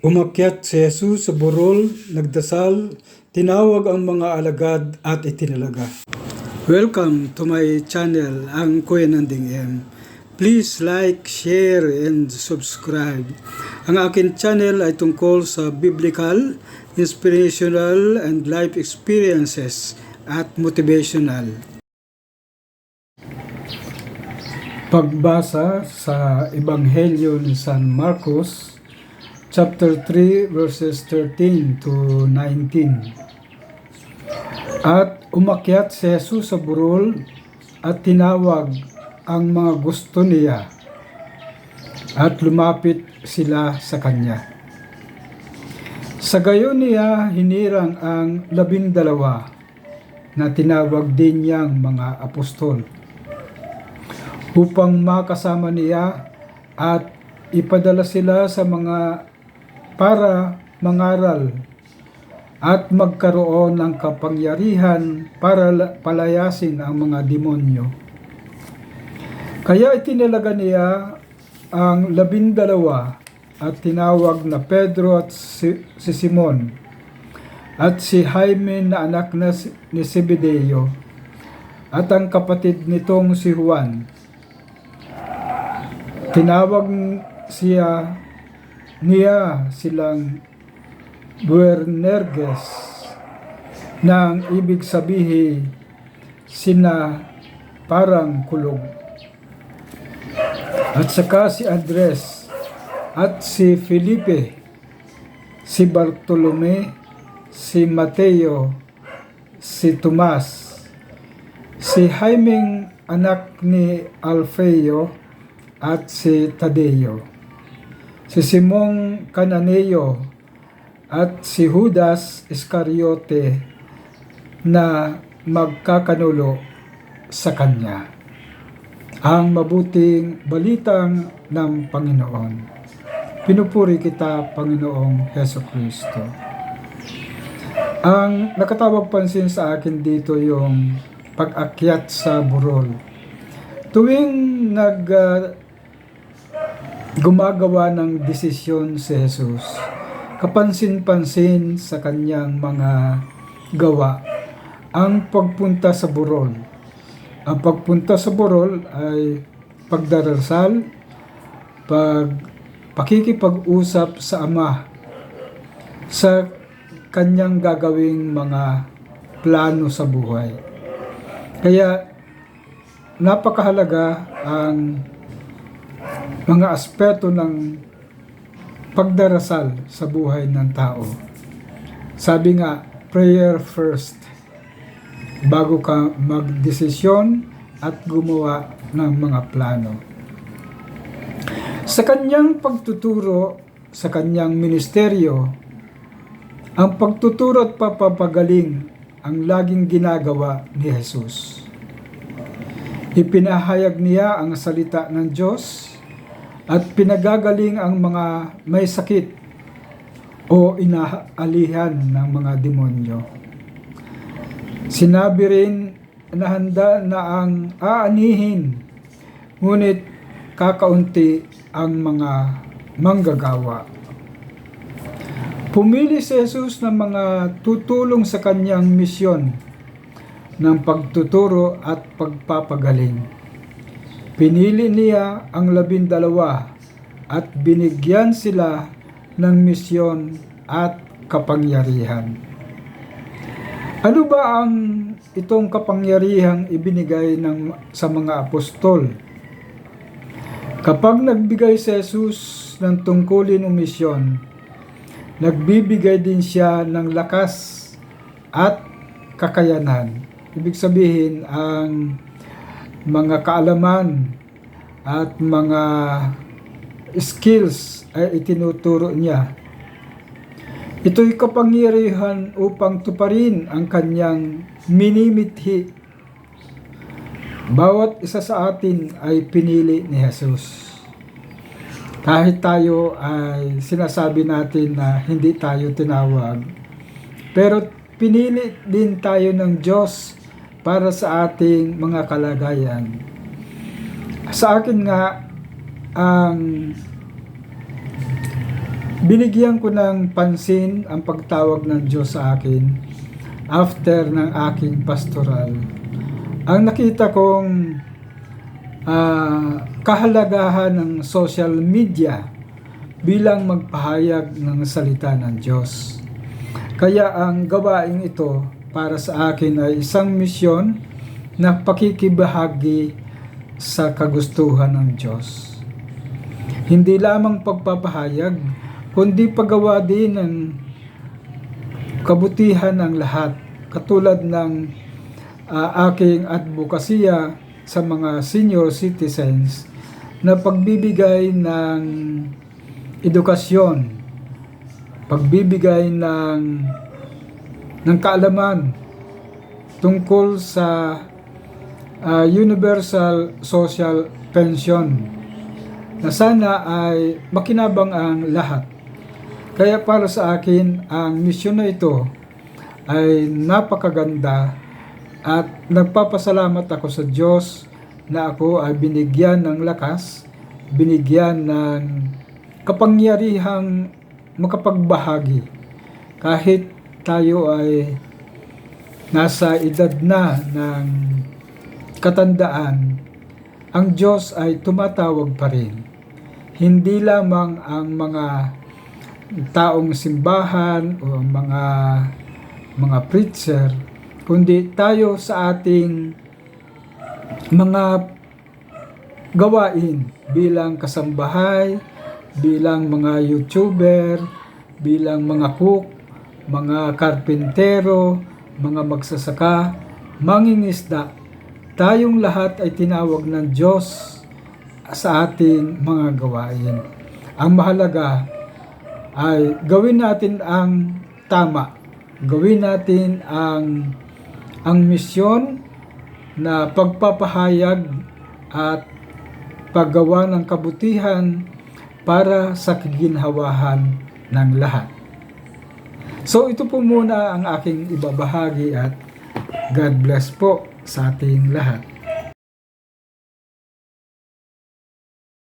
Umakyat si Jesus sa burol, nagdasal, tinawag ang mga alagad at itinalaga. Welcome to my channel, ang Kuya Nanding M. Please like, share, and subscribe. Ang akin channel ay tungkol sa biblical, inspirational, and life experiences at motivational. Pagbasa sa Ebanghelyo ni San Marcos, chapter 3 verses 13 to 19. At umakyat si Jesus sa burol at tinawag ang mga gusto niya at lumapit sila sa kanya. Sa gayon niya hinirang ang labing dalawa na tinawag din niyang mga apostol upang makasama niya at ipadala sila sa mga para mangaral at magkaroon ng kapangyarihan para la- palayasin ang mga demonyo. Kaya itinalaga niya ang labindalawa at tinawag na Pedro at si, si Simon at si Jaime na anak na si, ni Zebedeo at ang kapatid nitong si Juan. Tinawag siya niya silang Buernerges na ang ibig sabihin sina parang kulog. At saka si Andres at si Felipe, si Bartolome, si Mateo, si Tomas, si Jaimeng anak ni Alfeo at si Tadeo, si Simong Cananeo at si Judas Iscariote na magkakanulo sa kanya. Ang mabuting balitang ng Panginoon. Pinupuri kita, Panginoong Heso Kristo. Ang nakatawag pansin sa akin dito yung pag-akyat sa burol. Tuwing nag ah, gumagawa ng desisyon si Jesus, kapansin-pansin sa kanyang mga gawa ang pagpunta sa burol. Ang pagpunta sa burol ay pagdarasal, pag pakikipag-usap sa Ama sa kanyang gagawing mga plano sa buhay. Kaya napakahalaga ang mga aspeto ng pagdarasal sa buhay ng tao. Sabi nga, prayer first bago ka magdesisyon at gumawa ng mga plano. Sa kanyang pagtuturo sa kanyang ministeryo, ang pagtuturo at papapagaling ang laging ginagawa ni Jesus. Ipinahayag niya ang salita ng Diyos at pinagagaling ang mga may sakit o inaalihan ng mga demonyo. Sinabi rin na handa na ang aanihin, ngunit kakaunti ang mga manggagawa. Pumili si Jesus ng mga tutulong sa kanyang misyon ng pagtuturo at pagpapagaling. Pinili niya ang labindalawa at binigyan sila ng misyon at kapangyarihan. Ano ba ang itong kapangyarihang ibinigay ng, sa mga apostol? Kapag nagbigay si Jesus ng tungkulin o misyon, nagbibigay din siya ng lakas at kakayanan. Ibig sabihin, ang mga kaalaman at mga skills ay itinuturo niya. Ito'y kapangyarihan upang tuparin ang kanyang minimithi. Bawat isa sa atin ay pinili ni Jesus. Kahit tayo ay sinasabi natin na hindi tayo tinawag, pero pinili din tayo ng Diyos para sa ating mga kalagayan. Sa akin nga, ang binigyan ko ng pansin ang pagtawag ng Diyos sa akin after ng aking pastoral. Ang nakita kong ah, kahalagahan ng social media bilang magpahayag ng salita ng Diyos. Kaya ang gawain ito para sa akin ay isang misyon na pakikibahagi sa kagustuhan ng Diyos. Hindi lamang pagpapahayag, kundi paggawa din ng kabutihan ng lahat. Katulad ng ah, aking advokasya sa mga senior citizens na pagbibigay ng edukasyon, pagbibigay ng ng kaalaman tungkol sa ah, universal social pension na sana ay makinabang ang lahat. Kaya para sa akin, ang misyon na ito ay napakaganda at nagpapasalamat ako sa Diyos na ako ay binigyan ng lakas, binigyan ng kapangyarihang makapagbahagi kahit tayo ay nasa edad na ng katandaan, ang Diyos ay tumatawag pa rin. Hindi lamang ang mga taong simbahan o mga mga preacher, kundi tayo sa ating mga gawain bilang kasambahay, bilang mga YouTuber, bilang mga cook, mga karpintero, mga magsasaka, mangingisda, tayong lahat ay tinawag ng Diyos sa ating mga gawain. Ang mahalaga ay gawin natin ang tama. Gawin natin ang ang misyon na pagpapahayag at paggawa ng kabutihan para sa kaginhawahan ng lahat. So ito po muna ang aking ibabahagi at God bless po sa ating lahat.